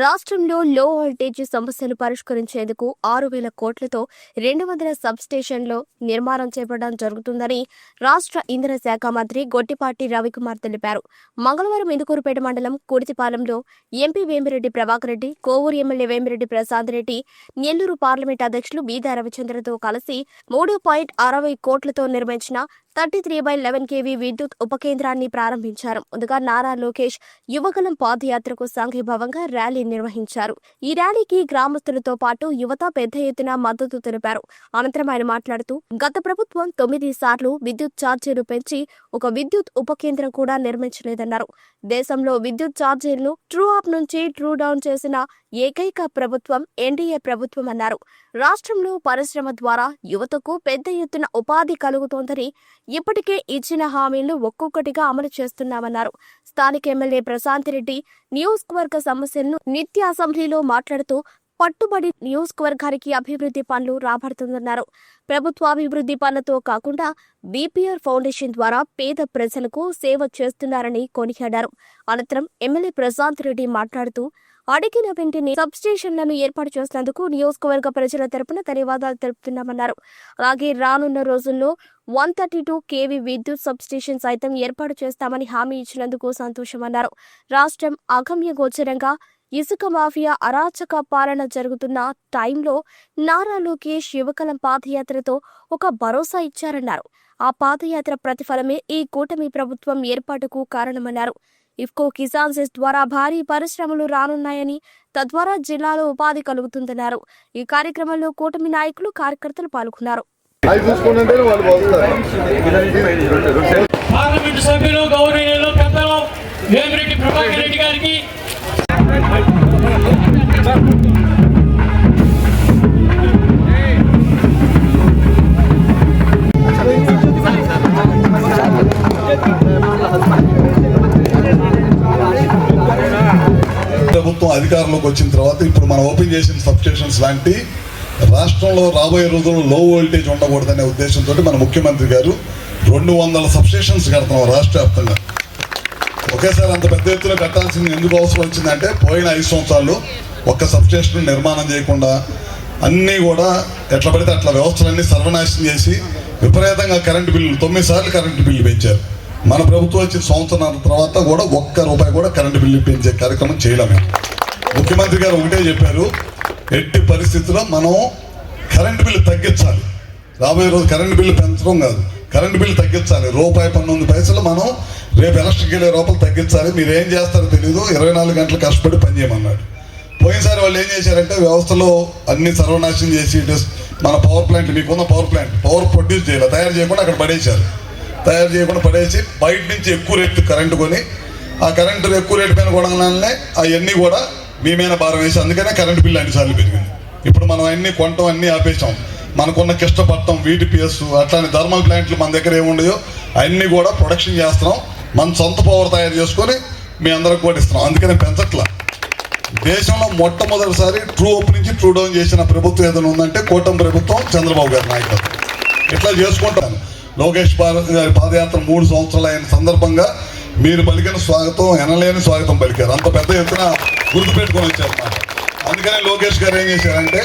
రాష్ట్రంలో లో వోల్టేజ్ సమస్యలు పరిష్కరించేందుకు ఆరు వేల కోట్లతో రెండు వందల సబ్ స్టేషన్లో నిర్మాణం చేపట్టడం జరుగుతుందని రాష్ట్ర ఇంధన శాఖ మంత్రి గొట్టిపాటి రవికుమార్ తెలిపారు. మంగళవారం ఇందుకూరుపేట మండలం కుడితిపాలెంలో MP Vemireddy Prabhakar Reddy Kovur MLA Vemireddy Prasad Reddy Nellore parliament అధ్యక్షులు బీదా రవిచంద్రతో కలిసి మూడు పాయింట్ అరవై కోట్లతో నిర్మించిన thirty three by eleven KV విద్యుత్ ఉపకేంద్రాన్ని ప్రారంభించారు. ముందుగా నారా లోకేష్ యువకులం పాదయాత్రకు సంఘీభావంగా ర్యాలీ నిర్వహించారు. ఈ ర్యాలీకి గ్రామస్తులతో పాటు యువత పెద్ద ఎత్తున మద్దతు తెలిపారు. అనంతరం ఆయన మాట్లాడుతూ గత ప్రభుత్వం తొమ్మిది సార్లు విద్యుత్ ఛార్జీలు పెంచి ఒక విద్యుత్ ఉపకేంద్రం కూడా నిర్మించలేదన్నారు. దేశంలో విద్యుత్ ఛార్జీలను ట్రూ అప్ నుంచి ట్రూ డౌన్ చేసిన ఏకైక ప్రభుత్వం ఎన్డీఏ ప్రభుత్వం అన్నారు. రాష్ట్రంలో పరిశ్రమ ద్వారా యువతకు పెద్ద ఎత్తున ఉపాధి కలుగుతోందని ఇప్పటికే ఇచ్చిన హామీలను ఒక్కొక్కటిగా అమలు చేస్తున్నామన్నారు. స్థానిక ఎమ్మెల్యే ప్రశాంత్ రెడ్డి నియోజకవర్గ సమస్యలను నిత్య అసెంబ్లీలో మాట్లాడుతూ పట్టుబడి నియోజకవర్గానికి అభివృద్ధి పనులు రాబడుతుందన్నారు. ప్రభుత్వ అభివృద్ధి పనులతో కాకుండా బీపీఆర్ ఫౌండేషన్ ద్వారా పేద ప్రజలకు సేవ చేస్తున్నారని కొనియాడారు. అనంతరం ఎమ్మెల్యే ప్రశాంత్ రెడ్డి మాట్లాడుతూ అడిగిన వెంటనే సబ్ స్టేషన్లను ఏర్పాటు చేసినందుకు నియోజకవర్గ ప్రజల తరపున ధన్యవాదాలు తెలుపుతున్నామన్నారు. అలాగే రానున్న రోజుల్లో వన్ థర్టీ టూ కేవీ విద్యుత్ సబ్స్టేషన్ సైతం ఏర్పాటు చేస్తామని హామీ ఇచ్చినందుకు సంతోషమన్నారు. రాష్ట్రం అగమ్య గోచరంగా ఇసుక మాఫియా అరాచక పాలన జరుగుతున్న టైంలో నారా లోకేష్ యువకలం పాదయాత్రతో ఒక భరోసా ఇచ్చారన్నారు. ఆ పాదయాత్ర ప్రతిఫలమే ఈ కూటమి ప్రభుత్వం ఏర్పాటుకు కారణమన్నారు. ఇఫ్కో కిసాన్ సెస్ ద్వారా భారీ పరిశ్రమలు రానున్నాయని తద్వారా జిల్లాలో ఉపాధి కలుగుతుందన్నారు. ఈ కార్యక్రమంలో కూటమి నాయకులు కార్యకర్తలు పాల్గొన్నారు. పార్లమెంటు సభ్యులు గౌరవనీయులు పెద్దలు వేమిరెడ్డి ప్రభాకర్ రెడ్డి గారికి ప్రభుత్వం అధికారంలోకి వచ్చిన తర్వాత ఇప్పుడు మనం ఓపెన్ చేసిన సబ్స్టేషన్స్ లాంటి రాష్ట్రంలో రాబోయే రోజుల్లో లో వోల్టేజ్ ఉండకూడదనే ఉద్దేశంతో మన ముఖ్యమంత్రి గారు రెండు వందల సబ్స్టేషన్స్ కడుతున్నాం రాష్ట్ర వ్యాప్తంగా ఒకేసారి అంత పెద్ద ఎత్తున కట్టాల్సింది ఎందుకు అవసరం వచ్చిందంటే పోయిన ఐదు సంవత్సరాలు ఒక్క సబ్స్టేషన్ నిర్మాణం చేయకుండా అన్నీ కూడా ఎట్లా పడితే అట్లా వ్యవస్థలన్నీ సర్వనాశనం చేసి విపరీతంగా కరెంటు బిల్లు తొమ్మిది సార్లు కరెంటు బిల్లు పెంచారు. మన ప్రభుత్వం వచ్చిన సంవత్సరం తర్వాత కూడా ఒక్క రూపాయి కూడా కరెంటు బిల్లు పెంచే కార్యక్రమం చేయలేము ముఖ్యమంత్రి గారు ఒకటే చెప్పారు ఎట్టి పరిస్థితుల్లో మనం కరెంటు బిల్లు తగ్గించాలి. రాబోయే రోజు కరెంటు బిల్లు పెంచడం కాదు కరెంటు బిల్లు తగ్గించాలి. రూపాయి పన్నెండు పైసలు మనం రేపు ఎలక్ట్రిక్ వెళ్ళే రూపాయలు తగ్గించాలి. మీరు ఏం చేస్తారో తెలియదు ఇరవై నాలుగు గంటలు కష్టపడి పనిచేయమన్నాడు పోయినసారి వాళ్ళు ఏం చేశారంటే వ్యవస్థలో అన్ని సర్వనాశనం చేసి మన పవర్ ప్లాంట్ మీకున్న పవర్ ప్లాంట్ పవర్ ప్రొడ్యూస్ చేయాలి తయారు చేయకుండా అక్కడ పడేశారు. తయారు చేయకుండా పడేసి బయట నుంచి ఎక్కువ రేటు కరెంటు కొని ఆ కరెంటు ఎక్కువ రేటు పైన కొనగానే అవన్నీ కూడా మీ మీద భారం వేసి అందుకనే కరెంటు బిల్లు అన్నిసార్లు పెరిగింది. ఇప్పుడు మనం అన్ని కొనటం అన్ని ఆపేసాం. మనకున్న కిష్టపడటం వీటిపిఎస్ అట్లాంటి థర్మల్ ప్లాంట్లు మన దగ్గర ఏముండయో అన్నీ కూడా ప్రొడక్షన్ చేస్తున్నాం. మన సొంత పవర్ తయారు చేసుకొని మీ అందరికి కూడా ఇస్తున్నాం అందుకని పెంచట్లా. దేశంలో మొట్టమొదటిసారి ట్రూ ఓప్ నుంచి ట్రూ డౌన్ చేసిన ప్రభుత్వం ఏదైనా ఉందంటే కూటమి ప్రభుత్వం చంద్రబాబు గారి నాయకత్వం. ఇట్లా చేసుకుంటాను. లోకేష్ భారత్ గారి పాదయాత్ర మూడు సంవత్సరాలు అయిన సందర్భంగా మీరు పలికిన స్వాగతం ఎనలేని స్వాగతం పలికారు. అంత పెద్ద ఎత్తున గుర్తుపెట్టుకొని వచ్చారు అన్నమాట అందుకనే లోకేష్ గారు ఏం చేశారంటే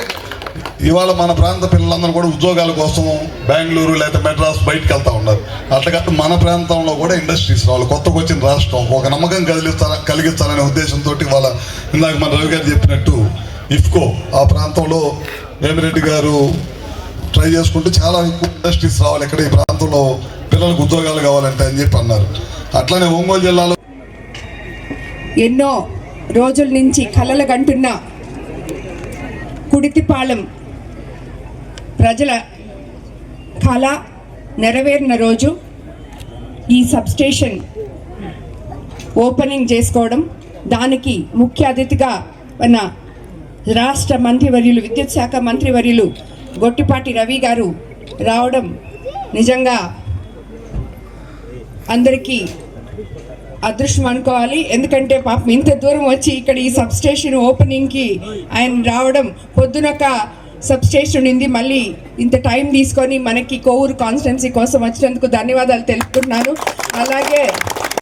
ఇవాళ మన ప్రాంత పిల్లలందరూ కూడా ఉద్యోగాల కోసం బెంగళూరు లేదా మెడ్రాస్ బయటకు వెళ్తా ఉన్నారు. అట్లా మన ప్రాంతంలో కూడా ఇండస్ట్రీస్ రావాలి. కొత్తకు వచ్చిన రాష్ట్రం ఒక నమ్మకం కదిలిస్తారా కలిగించాలనే ఉద్దేశంతో వాళ్ళ ఇందాక మన రవి గారు చెప్పినట్టు ఇఫ్కో ఆ ప్రాంతంలో వేమిరెడ్డి గారు ట్రై చేసుకుంటే చాలా ఎక్కువ ఇండస్ట్రీస్ రావాలి. ఇక్కడ ఈ ప్రాంతంలో పిల్లలకు ఉద్యోగాలు కావాలంటే అని చెప్పి అన్నారు. అట్లానే ఒంగోలు జిల్లాలో ఎన్నో రోజుల నుంచి కలలు కంటున్న కుడితిపాలెం ప్రజల కళ నెరవేరిన రోజు ఈ సబ్స్టేషన్ ఓపెనింగ్ చేసుకోవడం దానికి ముఖ్య అతిథిగా మన రాష్ట్ర మంత్రివర్యులు విద్యుత్ శాఖ మంత్రివర్యులు గొట్టిపాటి రవి గారు రావడం నిజంగా అందరికీ అదృష్టం అనుకోవాలి. ఎందుకంటే పాపం ఇంత దూరం వచ్చి ఇక్కడ ఈ సబ్ స్టేషన్ ఓపెనింగ్కి ఆయన రావడం పొద్దునొక సబ్స్టేషన్ ఉంది. మళ్ళీ ఇంత టైం తీసుకొని మనకి కోవూరు కాన్స్టిట్యున్సీ కోసం వచ్చినందుకు ధన్యవాదాలు తెలుపుకుంటున్నాను. అలాగే